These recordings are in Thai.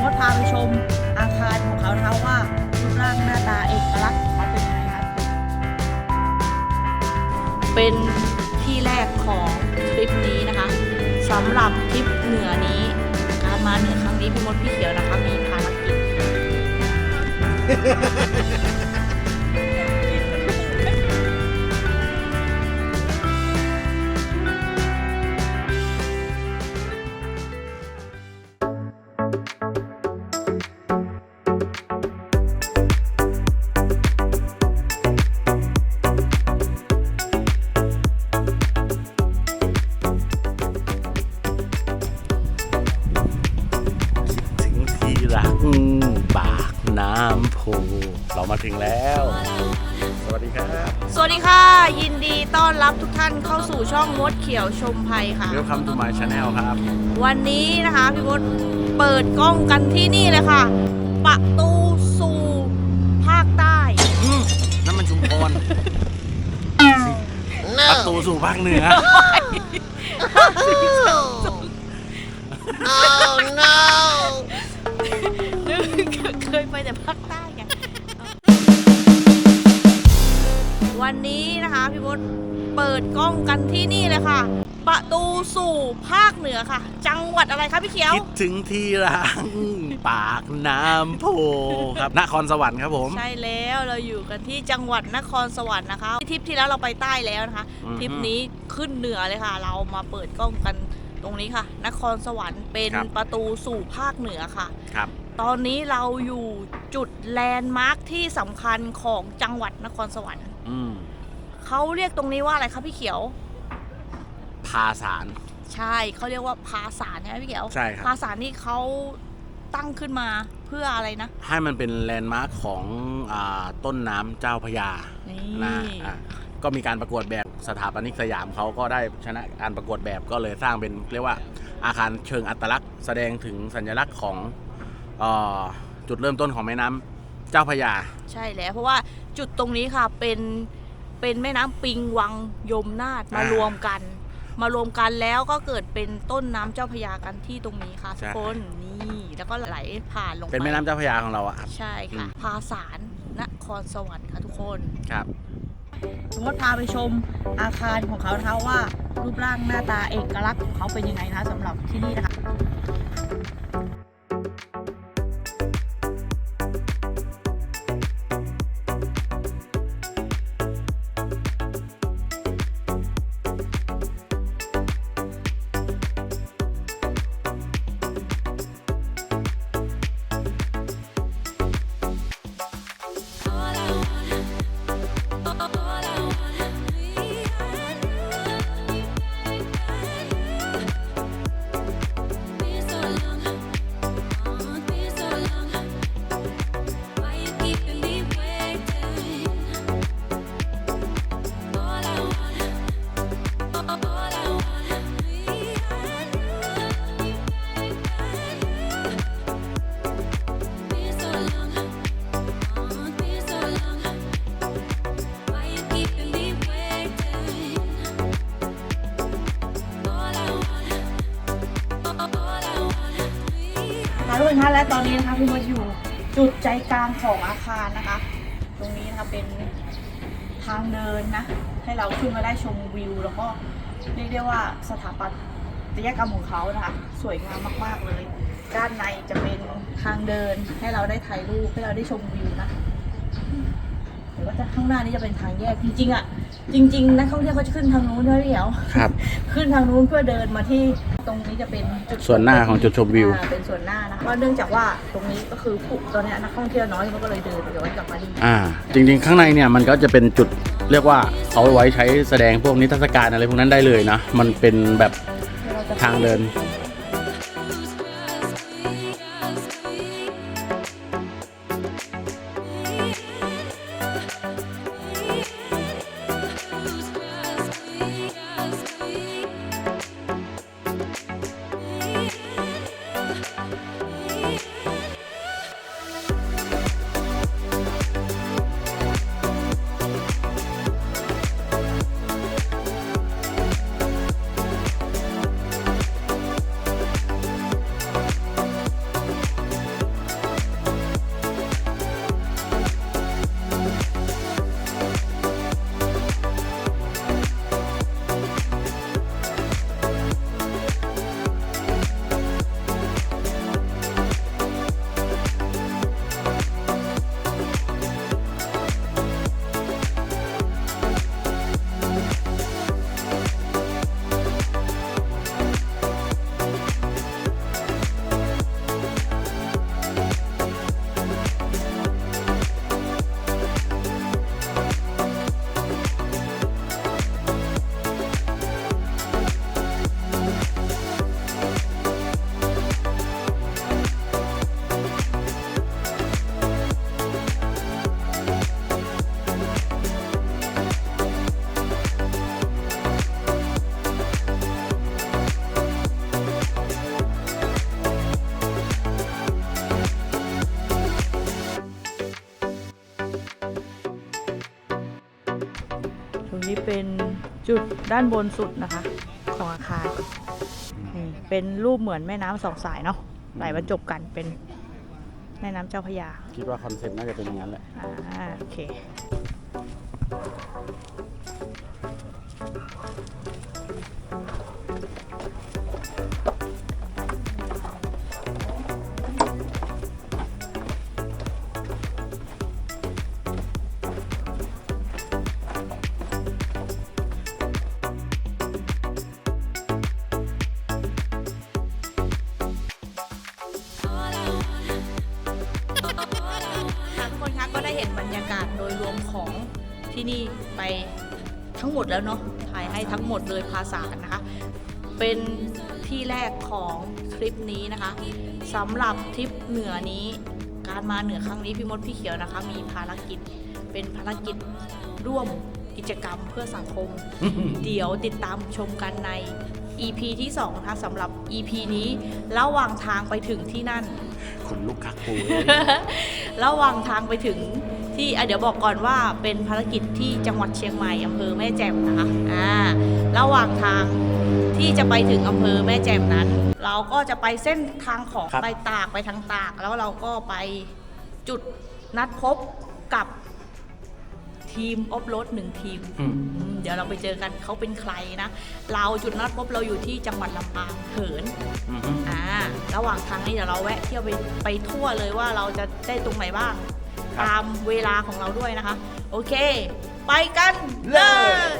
มดพาไปชมอาคารของเขานะคะว่ารูปร่างหน้าตาเอกลักษณ์ของเขาเป็นยังไงคะเป็นที่แรกของทริปนี้นะคะสำหรับทริปเหนือนี้การมาเหนือครั้งนี้พี่มดพี่เขียวนะคะมีภารกิจ ปากน้ำโพเรามาถึงแล้ว สวัสดีครับสวัสดีค่ะ ยินดีต้อนรับทุกท่านเข้าสู่ช่องมดเขียวชมภัยค่ะ Welcome to my channel ครับ วันนี้นะคะพี่มดเปิดกล้องกันที่นี่เลยค่ะ ประตูสู่ภาคใต้อืมนั่นมันชุมพรประตูสู่ภาคเหนือเค นนี้นะคะพี่มดเปิดกล้องกันที่นี่เลยค่ะ ประตูสู่ภาคเหนือค่ะ จังหวัดอะไรคะพี่เขียว คิดถึงที่รักปากน้ำโพครับนครสวรรค์ครับผม ใช่แล้วเราอยู่กันที่จังหวัดนครสวรรค์นะคะทริปที่แล้วเราไปใต้แล้วนะคะอือฮึทริปนี้ขึ้นเหนือเลยค่ะ เรามาเปิดกล้องกันตรงนี้ค่ะ นครสวรรค์เป็นครับ ประตูสู่ภาคเหนือค่ะ ครับ ตอนนี้เราอยู่จุดแลนด์มาร์คที่สำคัญของจังหวัดนครสวรรค์ อืม เขาเรียกตรงนี้ว่าอะไรคะพี่เขียว พาสาร ใช่เขาเรียกว่าภาษาใช่ไหมพี่เขียวใช่ครับภาษานี่เขาตั้งขึ้นมาเพื่ออะไรนะ ให้มันเป็นแลนด์มาร์คของอาต้นน้ำเจ้าพระยานี่ นะอะก็มีการประกวดแบบสถาปนิกสยามเขาก็ได้ชนะการประกวดแบบก็เลยสร้างเป็นเรียกว่าอาคารเชิงอัตลักษณ์ แสดงถึงสัญลักษณ์ของเออจุดเริ่มต้นของแม่น้ำเจ้าพระยา ใช่แล้วเพราะว่าจุดตรงนี้ค่ะเป็น เป็นแม่น้ำปิงวังยมนาดมาอ่ารวมกัน มารวมกันแล้วก็เกิดเป็นต้นน้ำเจ้าพระยากันที่ตรงนี้ค่ะใช่ทุกคนนี่แล้วก็ไหลผ่านลงไปเป็นแม่น้ำเจ้าพระยาของเราอะครับ ใช่ค่ะ อืมภาษานนครสวรรค์ค่ะทุกคนครับ สมมติพาไปชมอาคารของเขานะคะว่า รูปร่างหน้าตาเอกลักษณ์ของเขาเป็นยังไงนะคะสำหรับที่นี่นะคะค่ะ อนนี้นะคะพี่มดอยู่จุดใจกลางของอาคารนะคะ ตรงนี้นะคะเป็นทางเดินนะ ให้เราขึ้นมาได้ชมวิว แล้วก็เรียกได้ว่าสถาปัตยกรรมของเขานะคะ สวยงามมาก ๆ เลย ด้านในจะเป็นทางเดินให้เราได้ถ่ายรูปให้เราได้ชมวิวนะหรือว่าจะข้างหน้านี้จะเป็นทางแยกจริงๆอะจริง ๆนักท่องเที่ยวเขาจะขึ้นทางนู้นด้วยพี่เหี่ยวครับ ขึ้นทางนู้นเพื่อเดินมาที่ตรงนี้ จะเป็นจุดส่วนหน้าของจุดชมวิว อ่าเป็นส่วนหน้านะคะเพราะเนื่องจากว่าตรงนี้ก็คือผู้ตอนนี้นักท่องเที่ยวน้อยมันก็เลยเดินย้อนกลับมาที่อ่า จริงๆ ข้างในเนี่ยมันก็จะเป็นจุดเรียกว่าเอาไว้ใช้แสดงพวกนิทรรศการอะไรพวกนั้นได้เลยนะ มันเป็นแบบ ทางเดินค ดด้านบนสุดนะคะของอาคารนี่เป็นรูปเหมือนแม่น้ำสองสายเนาะไหลบรรจบกันเป็นแม่น้ำเจ้าพระยาคิดว่าคอนเซ็ปต์น่าจะเป็นอย่างนั้นแหละ อ่าโอเคค่ะ ห้ทั้งหมดเลยภาษานะคะ เป็นที่แรกของทริปนี้นะคะสำหรับทริปเหนือนี้ การมาเหนือครั้งนี้พี่มดพี่เขียวนะคะ มีภารกิจเป็นภารกิจร่วมกิจกรรมเพื่อสังคม เดี๋ยวติดตามชมกันใน EP ที่2นะคะสำหรับ EP นี้ระหว่างทางไปถึงที่นั่นขนลุกคักปูระหว่างทางไปถึง ที่อะเดี๋ยวบอกก่อนว่าเป็นภารกิจที่จังหวัดเชียงใหม่อำเภอแม่แจ่มนะคะอ่าระหว่างทางที่จะไปถึงอำเภอแม่แจ่มนั้น เราก็จะไปเส้นทางของครับ ไปตากไปทางตาก แล้วเราก็ไปจุดนัดพบกับทีมออฟโรดหนึ่งทีม อืม อืมเดี๋ยวเราไปเจอกันเขาเป็นใครนะ เราจุดนัดพบเราอยู่ที่จังหวัดลำปางเหินอือฮึอ่าระหว่างทางนี้เดี๋ยวเราแวะเที่ยวไปไปทั่วเลยว่าเราจะได้ตรงไหนบ้าง ตามเวลาของเราด้วยนะคะ โอเค ไปกันเลย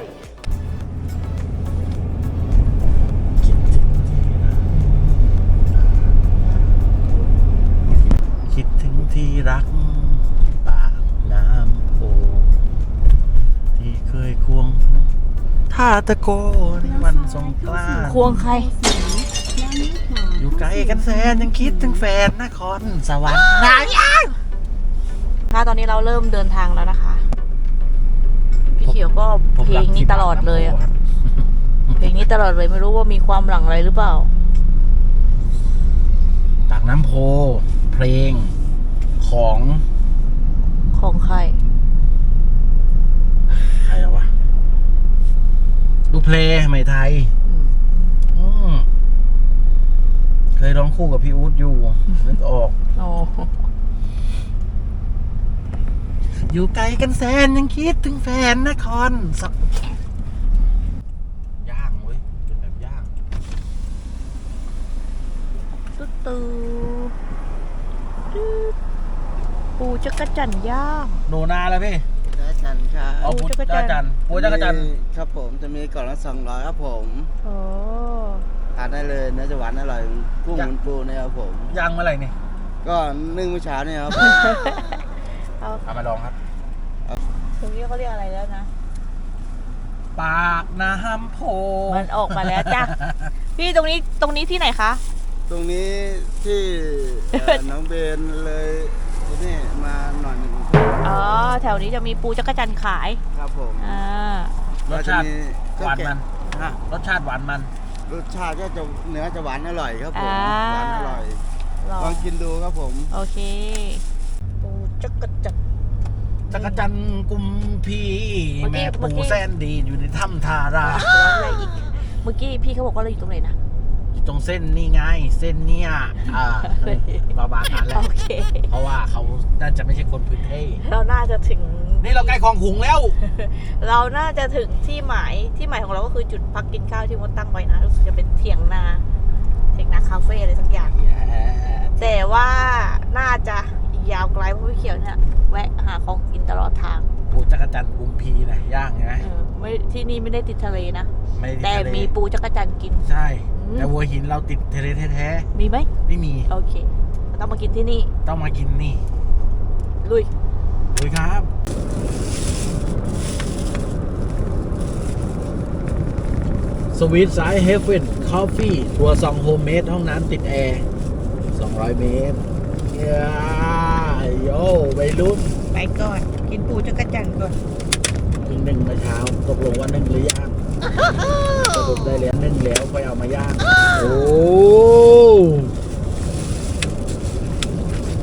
คิดถึงที่รักปากน้ำโพที่เคยควงท่าตะโกในวันสงกรานต์ควงใคร อยู่ไกลกันแสนยังคิดถึงแฟนนครสวรรค์นายะค่ะ ตอนนี้เราเริ่มเดินทางแล้วนะคะ พี่เขียวก็เพลงนี้ตลอดเลยอะเพลงนี้ตลอดเลยไม่รู้ว่ามีความหลังอะไรหรือเปล่า ปากน้ำโพ เพลงของของใครใครแล้ววะดูเพลงใหม่ไทย อืมอืมเคยร้องคู่กับพี่อู๊ดอยู่นึกออกโอ้ อยู่ไกลกันแสนยังคิดถึงแฟนนครสวย่างเว้ย เป็นแบบย่างตุ๊ดตูตุ๊ดปูจักรจันทร์ย่างโนนาแล้วพี่จักรจันทร์ครับเอาปูพุทธจักรจันทร์จันทร์ปูจักรจันทร์มีครับผมจะมีกล่องละสองร้อยครับผมโอ้ทานได้เลยเนื้อจะหวานอร่อยกุ้งอยากมันปูเนี่ยครับผม ย่างเมื่อไหร่นี่ก็นึ่งเมื่อเช้าเนี่ยครับเอาเอามาลองครับตรง นี้เขาเรียกอะไรแล้วนะ ปากน้ำโพมันออกมาแล้วจ้ะ พี่ตรงนี้ตรงนี้ที่ไหนคะ ตรงนี้ที่เอ่อ น้องเบนเลยที่นี่มาหน่อยหนึ่งอ๋อ แถวนี้จะมีปูจักรจันทร์ขาย ครับผมอ่า รสชาติก็หวานจะมัน ฮะรสชาติหวานมัน รสชาติก็จะเนื้อจะหวานอร่อยครับผมอ่า หวานอร่อยลอลองงกินดูครับผม โอเค ปูจักรจันทร์ จักรจันทร์กุมพีเมื่อกี้แม่เมื่อกี้ ปูแซนดีอยู่ในถ้ำทาราร้องอะไรอีกเมื่อกี้พี่เขาบอกว่าเราอยู่ตรงไหนนะอยู่ตรงเส้นนี่ไง เส้นเนี่ยอ่าประมาณนั้นแหละโอเค เพราะว่าเขาน่าจะไม่ใช่คนพื้นที่เราน่าจะถึงนี่เราใกล้คลองหุงแล้ว เราน่าจะถึงที่หมายที่หมายของเราก็คือจุดพักกินข้าวที่มดตั้งไว้นะรู้สึกจะเป็นเถียงนาเถียงนาคาเฟ่อะไรสักอย่าง แต่ว่าน่าจะอี กยาวไกลเพราะพี่เขียวเนี่ยแวะหาของกินตลอดทางปูจักรจันทร์กุมพีนะย่างใช่ไหมเออไม่ที่นี่ไม่ได้ติดทะเลนะ ไม่ได้แต่ทะเลมีปูจักรจันทร์กิน ใช่ อืม แต่หัวหินเราติดทะเลแท้มีไหมๆไม่มีโอเคเราต้องมากินที่นี่ต้องมากินนี่ลุยลุยครับ สวีทสายเฮฟเว่นคอฟฟี่ทัวร์ซองโฮมเมดห้องน้ำติดแอร์ 200 เมตรเย้ โย่วัยรุ่นไปก่อน กินปูจักรจันทร์ก่อนเพิ่งนึ่งเมื่อเช้าตกลงว่านึ่งหรือยังสรุปได้แล้วนึ่งแล้วค่อยเอามาย่างโอ้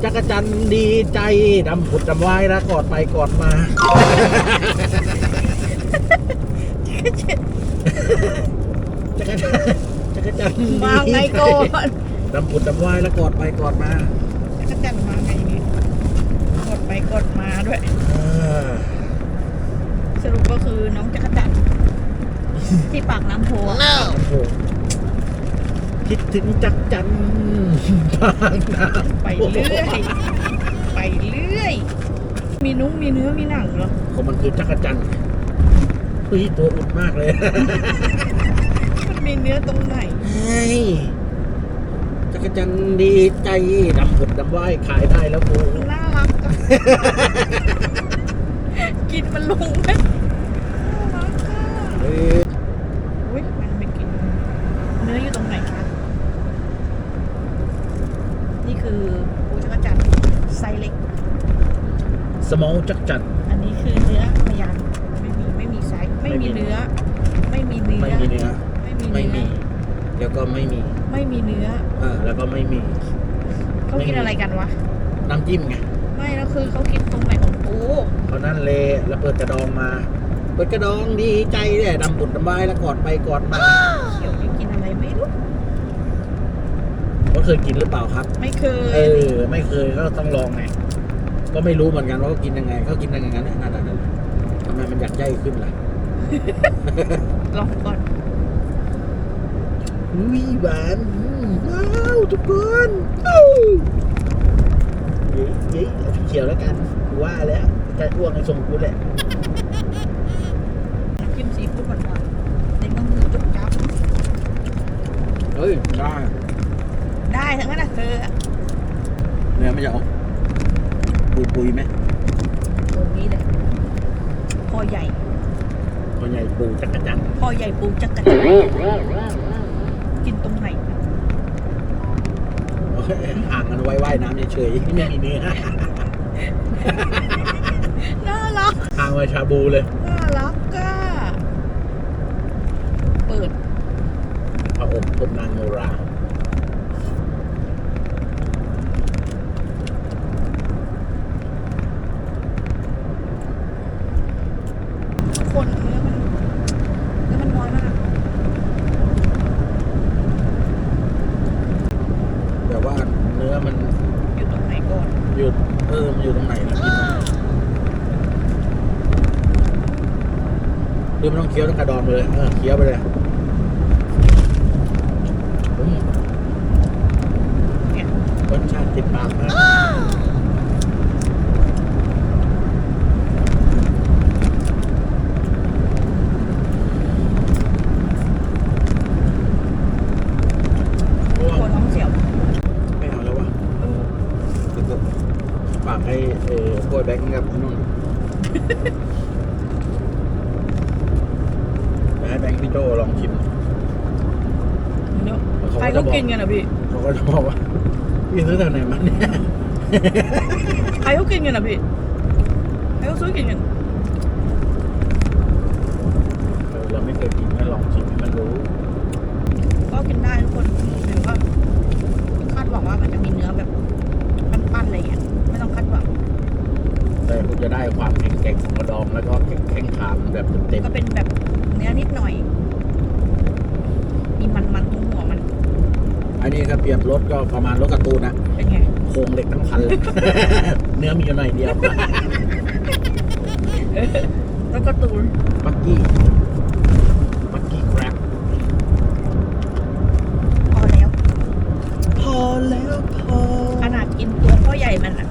จักรจันทร์ดีใจดำผุดดำว่ายนะกอดไปกอดมา จักรจันทร์จักรจันทร์มาไงก่อนดำปุดดำว่ายแล้วกอดไปกอดมาจักรจันทร์มาไงนี่กดไปก ดมาด้วยเออสรุปก็คือน้องจักรจันทร์ที่ปากน้ำโพโอ้โหคิดถึงจักรจันทร์บางนาไปเรื่อยไปเรื่อย มีนุ้งมีเนื้อมีหนังเหรอเขามันคือจักรจันทร์เฮ้ยตัวอุดมากเลยมันมีเนื้อตรงไหน เฮ้ยจักรจันทร์ดีใจดำผุดดำว่ายขายได้แล้วกู น่ารักอะกิน มันลงไหมน่ารักอะเฮ้ยอุ้ยมันไม่กิน เนื้ออยู่ตรงไหนคะ นี่คือปูจักรจันทร์ไซส์เล็ก สมองจักรจันทร์อันนี้คือเนื้อพยานไม่มีไม่มีไซส์ไม่ไม่มีมีเนื้อ ไม่มีเนื้อ ไม่มีเนื้อ ไม่มีไม่เนื้มี อแล้วก็ไม่มีไม่มีเนื้ออ่าแล้วก็ไม่มี เขากินอะไรกันวะ น้ำจิ้มไง ไม่แล้วคือเขากินตรงไหนของปู เพราะนั้นเลยแล้วเปิดกระดองมา เปิดกระดองดีใจเนี่ยดำผุดดำว่ายแล้วกอดไปกอดมาเดี๋ยวนี้กินอะไรไม่รู้เขาเคยกินหรือเปล่าครับ ไม่เคยเออไม่เคยก็ต้องลองไงก็ไม่รู้เหมือนกันว่าเขากินยังไงเขากินยังไงกันเนี่ยนั่นนั่นทำไมมันอยากใหญ่ขึ้นล่ะลองก่อนอุ้ยหวานอืมว้าวทุกคนอู้เย้เย้เอาสีเขียวแล้วกันกูว่าแล้ว จะอ้วกในทรงกูแหละน้ำจิ้มซีฟู้ดหวานๆในก็มือจุกจับเฮ้ยได้ได้ทั้งนั้นนะเธอเนื้อไม่จะออกปุยปุยๆไหมตรงนี้เลยพ่อใหญ่ตัวใหญ่ปูจักรจันทร์พ่อใหญ่ปูจักรจันทร์กินตรงไหนโอ้ยห่างกันไว้ว่ายน้ำเฉยๆไม่มีเนื้อ น่ารัก ห่างไว้ชาบูเลยน่ารักอะเปิดพระอบพบนางโนรา ทุกคนเนื้อมันเนื้อมันน้อยมาก แต่ว่าเนื้อมัน อยู่ตรงไหนก่อน หยุดเออมันอยู่ตรงไหนล่ะกินตรงไหน คือมันต้องเคี้ยวทั้งกระดองไปเลยเออเคี้ยวไปเลยอืม เนี่ย รสชาติติดปากมากเพราะว่า หัวท้องเสียว ไม่เอาแล้ววะเออเดี๋ยวก็ฝากให้เออโค้ยแบงค์กับนุ่น ไปให้แบงค์พี่โจลองชิม เดี๋ยว แล้วเขา ใคร ก็ เขา จะบอก กินกันอะพี่ เขาก็จะบอกว่าพี่ซื้อจากไหนมาเนี่ย ใครเขากินกันอะพี่ใครเขาซื้อกินกันเออเราไม่เคยกินให้ลองชิมให้มันรู้ก็กินได้ทุกคนหรือว่าคาดหวังว่ามันจะมีเนื้อแบบปั้นๆอะไรเงี้ยไม่ต้องคาดหวังแต่คุณจะได้ความแข็งแกร่งของกระดองแล้วก็แข็งขามแบบเต็มก็เป็นแบบเนื้อนิดหน่อย มีมันๆตรงหัวมันๆอันนี้ถ้าเปรียบรถก็ประมาณรถการ์ตูนนะเป็นไง โครงเหล็กทั้งคันเลย เนื้อมีอยู่หน่อยเดียวแล้วก็ตูนปักกี้ปักกี้แครบพอแล้ว พอแล้วพอขนาดกินตัวพ่อใหญ่มันอะ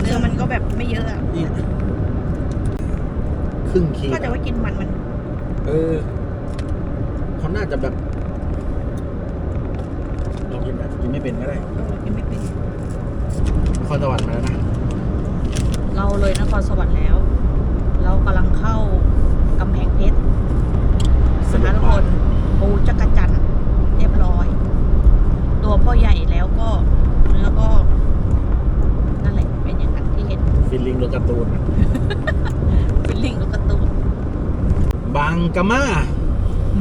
เนื้อมันก็แบบไม่เยอะอะเนี่ยครึ่งขีดก็จะว่ากินมันมัน เออเขาน่าจะแบบลองกินแบบกินไม่เป็นก็ได้เออกินไม่เป็นน ครสวรรค์มาแล้วนะ เราเลยนครสวรรค์แล้ว เรากำลังเข้ากำแพงเพชรนะคะทุกคนปูจักรจันทร์เรียบร้อย ตัวพ่อใหญ่แล้วก็เนื้อก็ นั่นแหละเป็นอย่างนั้นที่เห็นฟิลลิงรถการ์ตูนฟิลลิ่งลูกกระตูนบางกะมา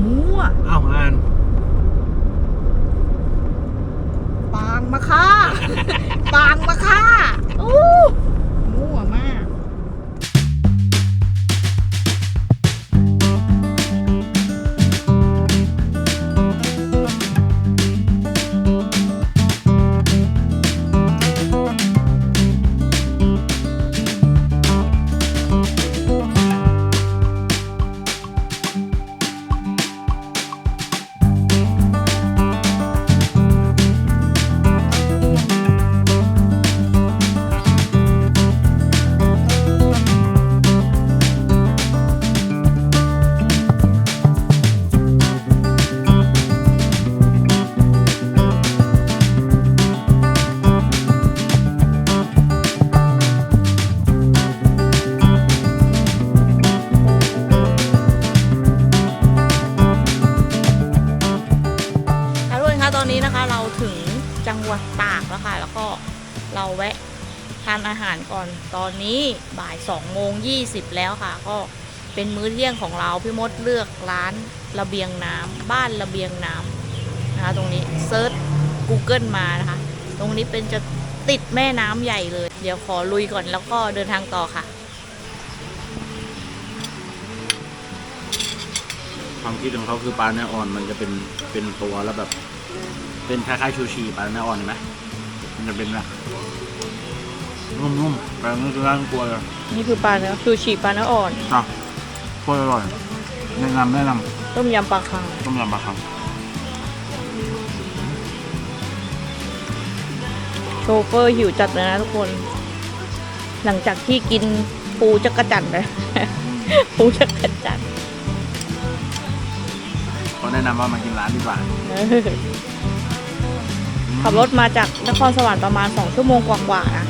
มั่วอ้าวอ่าน ปางมาค่าปางมาค่ะาย2โมง20แล้วค่ะ ก็เป็นมื้อเที่ยงของเราพี่มดเลือกร้านระเบียงน้ำบ้านระเบียงน้ำนะคะตรงนี้เซิร์ช Google มานะคะ ตรงนี้เป็นจะติดแม่น้ำใหญ่เลย เดี๋ยวขอลุยก่อนแล้วก็เดินทางต่อค่ะความคิดของเขาคือปลาเนื้ออ่อนมันจะเป็นเป็นตัวแล้วแบบ เป็นคล้ายๆชูชีปลาเนื้ออ่อนเห็นไหมมันจะเป็นแบบ นุ่มๆแต่นี่คือร่างกลัวเลยนี่คือปลาเนื้อชูชีปลาเนื้ออ่อนอะโคตรอร่อยแนะนำแนะนต้มยำปลาคังำต้มยำปลาคังโชเฟอร์หิวจัดเลยนะทุกคน หลังจากที่กินปูจักระจันเลย ปูจักระจันเขาแนะนำว่ามากินร้านดีกว่าเออขับรถมาจากนครสวรรค์ประมาณ 2 ชั่วโมงกว่าๆนะ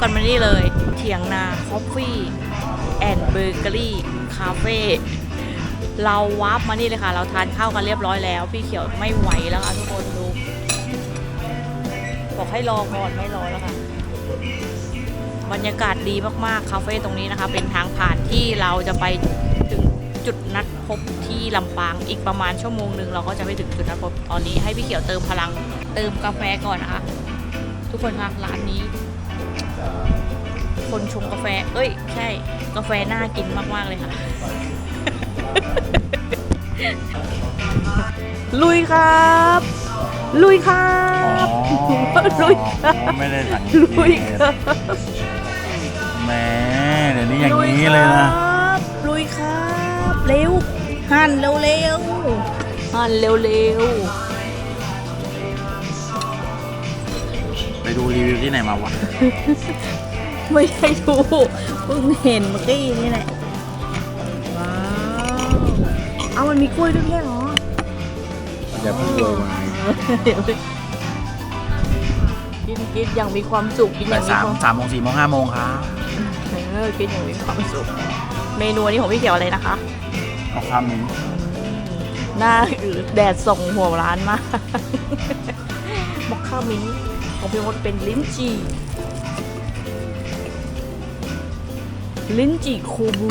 กันมานี่เลยเถียงนาคอฟฟี่แอนด์เบเกอรี่คาเฟ่เราวาร์ปมานี่เลยค่ะ เราทานข้าวกันเรียบร้อยแล้ว พี่เขียวไม่ไหวแล้วค่ะทุกคนดู บอกให้รอก่อนไม่รอแล้วค่ะ บรรยากาศดีมากๆ คาเฟ่ตรงนี้นะคะ เป็นทางผ่านที่เราจะไปถึงจุดนัดพบที่ลำปางอีกประมาณชั่วโมงหนึ่งเราก็จะไปถึงจุดนัดพบตอนนี้ให้พี่เขียวเติมพลังเติมกาแฟก่อนนะคะ ทุกคนคะร้านนี้ คนชงกาแฟ เอ้ย ใช่ กาแฟน่ากินมาก ๆ เลยค่ะ ลุยครับ ลุยครับ ลุยครับ ไม่ได้สั่งลุยครับแหมเดี๋ยวนี้อย่างนี้เลยนะครับลุยครับ เร็ว หั่นเร็วเร็วๆหั่นเร็วเร็ว ที่ไหนมาวะๆไม่ได้ดูเพิ่งเห็นเมื่อกี้นี่แหละ ว้าว เอามันมีกล้วยด้วยแค่เหรออย่าเพิ่งโวยวายเดี๋ยวกินกินอย่างมีความสุขกินอแต่ย่างมีสามความสามโมงสี่โมงห้าโมงครับเออกินอย่างมีความสุข เมนูอันนี้ของพี่เขียวอะไรนะคะมอคค่านี้หน้าอืดแดดส่งหัวร้านมากมอคค่ามิ้นท์ ของพี่มดเป็นลิ้นจี่ลิ้นจี่โคบู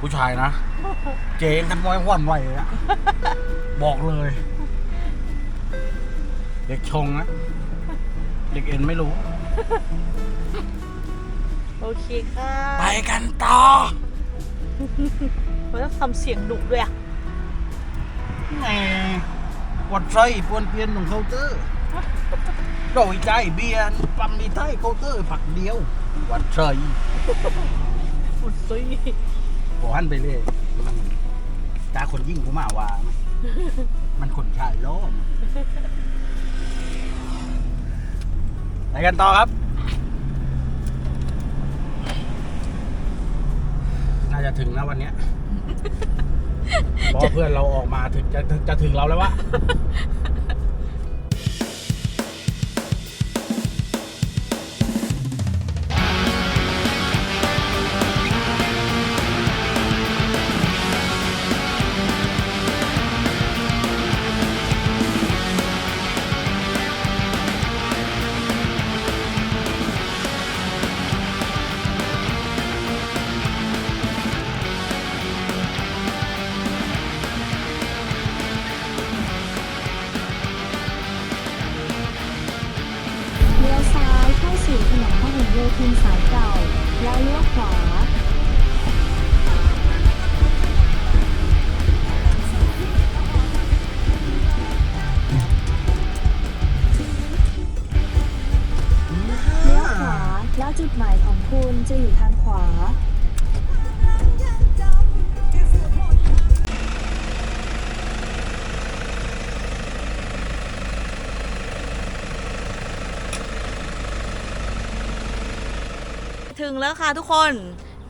ผู้ชายนะ เจ๊กันไว้หวันไหวเลยอะบอกเลย เด็กชงนะ เด็กเอ็นไม่รู้ โอเคค่ะไปกันต่อเราต้องทำเสียงดุด้วยอะแหมวัดไส้ปวนเพียนของเคาน์เตอร์โดยใจเบียร์ปั๊มดีไทยเคาน์เตอร์ผักเดียว วัดไส้ อุดซุย ขอหันไปเลยตาคนยิ่งกูมาว่า มันคนชายโลมไปกันต่อครับ น่าจะถึงนะวันเนี้ยเพราะเพื่อนเราออกมาถึงจะจะจะถึงเราแล้ววะ แล้วค่ะทุกคน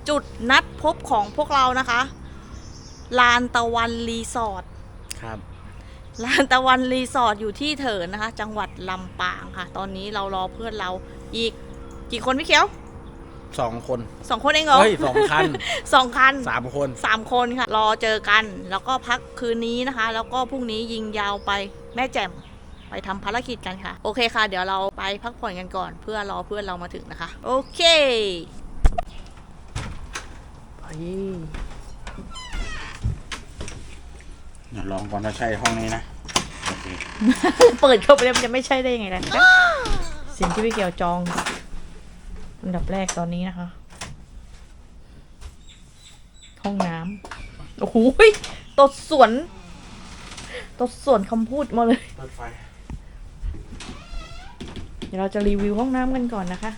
จุดนัดพบของพวกเรานะคะ ลานตะวันรีสอร์ทครับลานตะวันรีสอร์ทอยู่ที่เถินนะคะ จังหวัดลำปางค่ะ ตอนนี้เรารอเพื่อนเราอีกกี่คนพี่เขียวสองคนสองคนเองเหรอเฮ้ยสองคันสองคันสามคนสามคนค่ะ รอเจอกัน แล้วก็พักคืนนี้นะคะ แล้วก็พรุ่งนี้ยิงยาวไปแม่แจ่มไปทำภารกิจกันค่ะ โอเคค่ะ เดี๋ยวเราไปพักผ่อนกันก่อน เพื่อรอเพื่อนเรามาถึงนะคะ โอเคไป เดี๋ยวลองก่อนว่าใช่ห้องนี้นะโอเคเปิดเข้าไปแล้วมันจะไม่ใช่ได้ยังไงล่ะเสียงที่พี่เกียวจองอันดับแรกตอนนี้นะคะ ห้องน้ำโอ้โหยตดสวน ตดสวนคำพูดมาเลย เปิดไฟเดี๋ยวเราจะรีวิวห้องน้ำกันก่อนนะคะ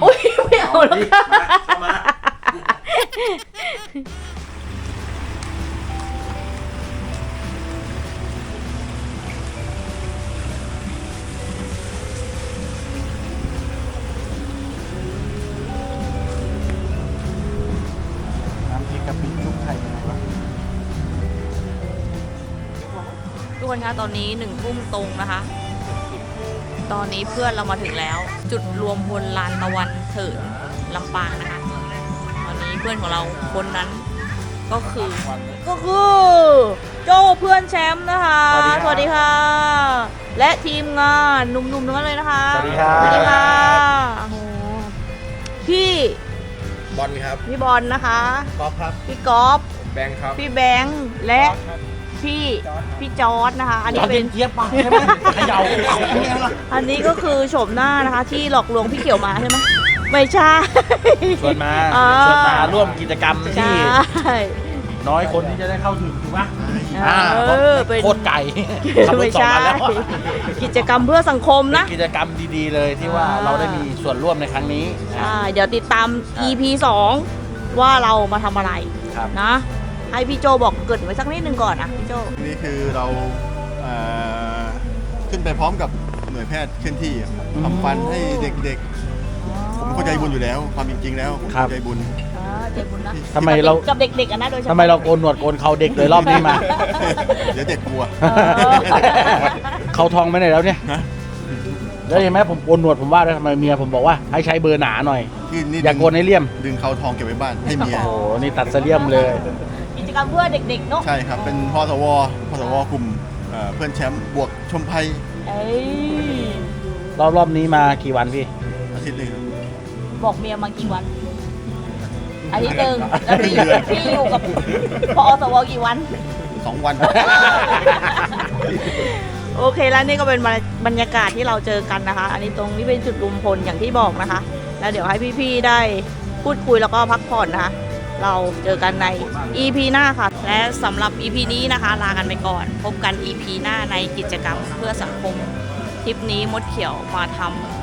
โอ้ยไม่เอาแล้วค่ะมาเข้ามา น้ำพริกกะปิลูกไข่ยังไงวะทุกคนคะตอนนี้หนึ่งทุ่มตรงนะคะ ตอนนี้เพื่อนเรามาถึงแล้ว จุดรวมพลลานตะวันเถินลำปางนะคะ เพื่อนของเราคนนั้น ก็คือ ก็คือโจเพื่อนแชมป์นะคะ สวัสดีครับและทีมงานหนุ่มๆทั้งนั้นเลยนะคะสวัสดีครับสวัสดีค่ะโอ้โหพี่บอลครับพี่บอลนะคะก๊อฟครับพี่ก๊อฟแบงค์ครับพี่แบงค์และพี่พี่จอร์ดนะคะ อันนี้เป็นเจี๊ยบปะใช่ไหมเขย่าเขย่าเนี่ยล่ะอันนี้ก็คือโฉมหน้านะคะ ที่หลอกลวงพี่เขียวมาใช่ไหม ไม่ใช่ ชวนมาอ่า ชวนมาร่วมกิจกรรมใช่ที่น้อยคนที่จะได้เข้าถึงถูกปะเออเป็น โคตรไก่ขับรถไม่สองใช่อันแล้วอะกิจกรรมเพื่อสังคมเป็นนะ กิจกรรมดีๆเลยที่ว่าอ่า เราได้มีส่วนร่วมในครั้งนี้ใช่เดี๋ยวติดตาม EP 2 ว่าเรามาทำอะไรครับ นะ ให้พี่โจบอกเกริดไว้สักนิดนึงก่อนนะพี่โจ นี่คือเราเอ่อขึ้นไปพร้อมกับหน่วยแพทย์เคลื่อนที่อะทำฟันให้เด็กๆ ผมเป็นคนใจบุญอยู่แล้ว ความจริงๆแล้วผมเป็นครับคนใจบุญอ่าใจบุญนะทำไมเรา กับเด็กๆอะนะโดยเฉพาะ ทำไมเราโกนหนวดโกนเขาเด็กเลยรอบนี้มา เดี๋ยวเด็กกลัว เออ เขาทองไปไหนแล้วเนี่ยฮะ แล้วเห็นไหมผมโกนหนวดผมว่าแล้วทำไมเมียผมบอกว่าให้ใช้เบอร์หนาหน่อยนี่นี่อย่าโกนให้เลี่ยม ดึงเขาทองเก็บไว้บ้านให้เมีย โอ้โหนี่ตัดเสเลี่ยมเลย กิจกรรมเพื่อเด็กๆเนาะใช่ครับ เป็นพสวพสวกลุ่มเอ่อเพื่อนแชมป์บวกชมไพเอ้ยรอบรอบนี้มากี่วันพี่อาทิตย์หนึ่งบ อกเมียมากี่วันอาทิตย์หนึ่งแล้วพี่พี่อยู่กับพอสวกี่วัน สองวัน โอเคแล้วนี่ก็เป็นบรรยากาศที่เราเจอกันนะคะ อันนี้ตรงนี้เป็นจุดรวมพลอย่างที่บอกนะคะ แล้วเดี๋ยวให้พี่ๆได้พูดคุยแล้วก็พักผ่อนนะคะ เราเจอกันใน EP หน้าค่ะ และสำหรับ EP นี้นะคะ ลากันไปก่อน พบกัน EP หน้าในกิจกรรมเพื่อสังคมทริปนี้มดเขียวมาทำ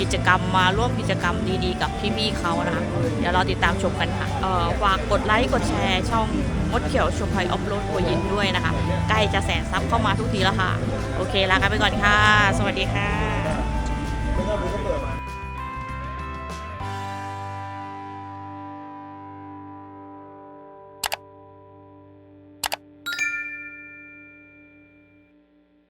กิจกรรมมาร่วมกิจกรรมดีๆ กับพี่ๆเขานะคะเดี๋ยวเราติดตามชมกันค่ะฝากกดไลค์กดแชร์ช่องมดเขียวชมไพออฟโรดหัวยินด้วยนะคะ ใกล้จะแสนซับเข้ามาทุกทีแล้วค่ะ โอเคลากันไปก่อนค่ะ สวัสดีค่ะ